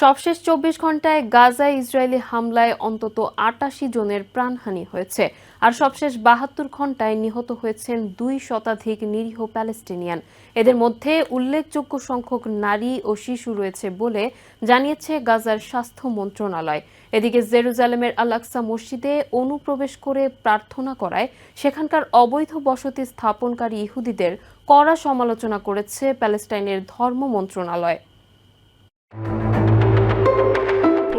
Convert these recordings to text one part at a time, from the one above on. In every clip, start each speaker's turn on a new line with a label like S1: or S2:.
S1: সবশেষ চব্বিশ ঘন্টায় গাজায় ইসরায়েলি হামলায় অন্তত আটাশি জনের প্রাণহানি হয়েছে। আর সবশেষ বাহাত্তর ঘন্টায় নিহত হয়েছেন দুই শতাধিক নিরীহ প্যালেস্টিনিয়ান। এদের মধ্যে উল্লেখযোগ্য সংখ্যক নারী ও শিশু রয়েছে বলে জানিয়েছে গাজার স্বাস্থ্য মন্ত্রণালয়। এদিকে জেরুজালেমের আলাক্সা মসজিদে অনুপ্রবেশ করে প্রার্থনা করায় সেখানকার অবৈধ বসতি স্থাপনকারী ইহুদিদের কড়া সমালোচনা করেছে প্যালেস্টাইনের ধর্ম মন্ত্রণালয়।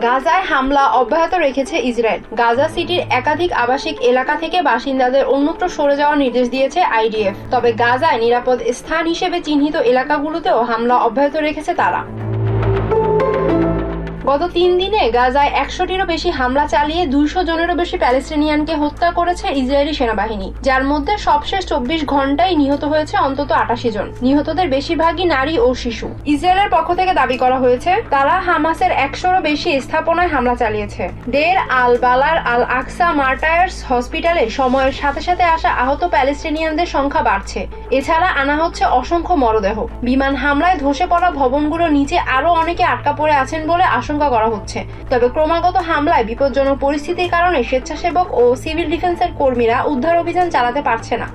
S2: গাজায় হামলা অব্যাহত রেখেছে ইসরায়েল। গাজা সিটির একাধিক আবাসিক এলাকা থেকে বাসিন্দাদের অন্যত্র সরে যাওয়ার নির্দেশ দিয়েছে আইডিএফ। তবে গাজায় নিরাপদ স্থান হিসেবে চিহ্নিত এলাকাগুলোতেও হামলা অব্যাহত রেখেছে তারা। গত তিন দিনে গাজায় একশোটিরও বেশি হামলা চালিয়ে দুইশো জনেরও বেশি প্যালেস্টিনিয়ানকে হত্যা করেছে ইসরায়েলি সেনাবাহিনী। যার মধ্যে সবশেষ চব্বিশ ঘন্টায় নিহত হয়েছে অন্তত আটাশি জন। নিহতদের বেশিরভাগই নারী ও শিশু। ইসরায়েলের পক্ষ থেকে দাবি করা হয়েছে, তারা হামাসের একশোরও বেশি স্থাপনায় হামলা চালিয়েছে। দের আল বালার আল আকসা মার্টায়ার্স হসপিটালে সময়ের সাথে সাথে আসা আহত প্যালেস্টিনিয়ানদের সংখ্যা বাড়ছে। এছাড়া আনা হচ্ছে অসংখ্য মরদেহ। বিমান হামলায় ধসে পড়া ভবনগুলোর নিচে আরও অনেকে আটকা পড়ে আছেন বলে আশঙ্কা করা হচ্ছে। তবে ক্রমাগত হামলায় বিপজ্জনক পরিস্থিতির কারণে স্বেচ্ছাসেবক ও সিভিল ডিফেন্সের কর্মীরা উদ্ধার অভিযান চালাতে পারছে না।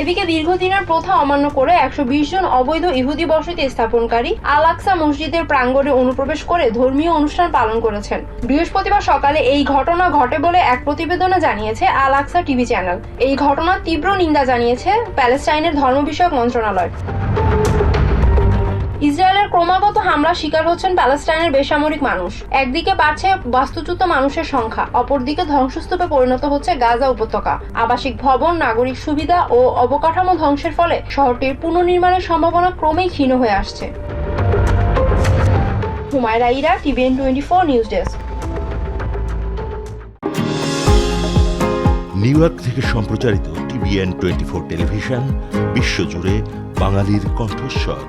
S2: এদিকে দীর্ঘদিনের প্রথা অমান্য করে একশো বিশ জন অবৈধ ইহুদি বসতি স্থাপনকারী আল আকসা মসজিদের প্রাঙ্গণে অনুপ্রবেশ করে ধর্মীয় অনুষ্ঠান পালন করেছেন। বৃহস্পতিবার সকালে এই ঘটনা ঘটে বলে এক প্রতিবেদনে জানিয়েছে আল আকসা টিভি চ্যানেল। এই ঘটনার তীব্র নিন্দা জানিয়েছে প্যালেস্টাইনের ধর্ম বিষয়ক মন্ত্রণালয়। ইসরায়েলের ক্রমাগত হামলার শিকার হচ্ছেন প্যালেস্টাইনের বেসামরিক মানুষ। একদিকে বাড়ছে বাস্তুচ্যুত মানুষের সংখ্যা, অপরদিকে ধ্বংসস্তূপে পরিণত হচ্ছে গাজা উপত্যকা। আবাসিক ভবন, নাগরিক সুবিধা ও অবকাঠামো ধ্বংসের ফলে শহরটির পুনর্নির্মাণের সম্ভাবনা ক্রমেই ক্ষীণ হয়ে আসছে। Humayra Ira TVN twenty four news desk.
S3: New York থেকে সম্প্রচারিত টিভিএন টোয়েন্টি ফোর টেলিভিশন, বিশ্বজুড়ে বাঙালির কণ্ঠস্বর।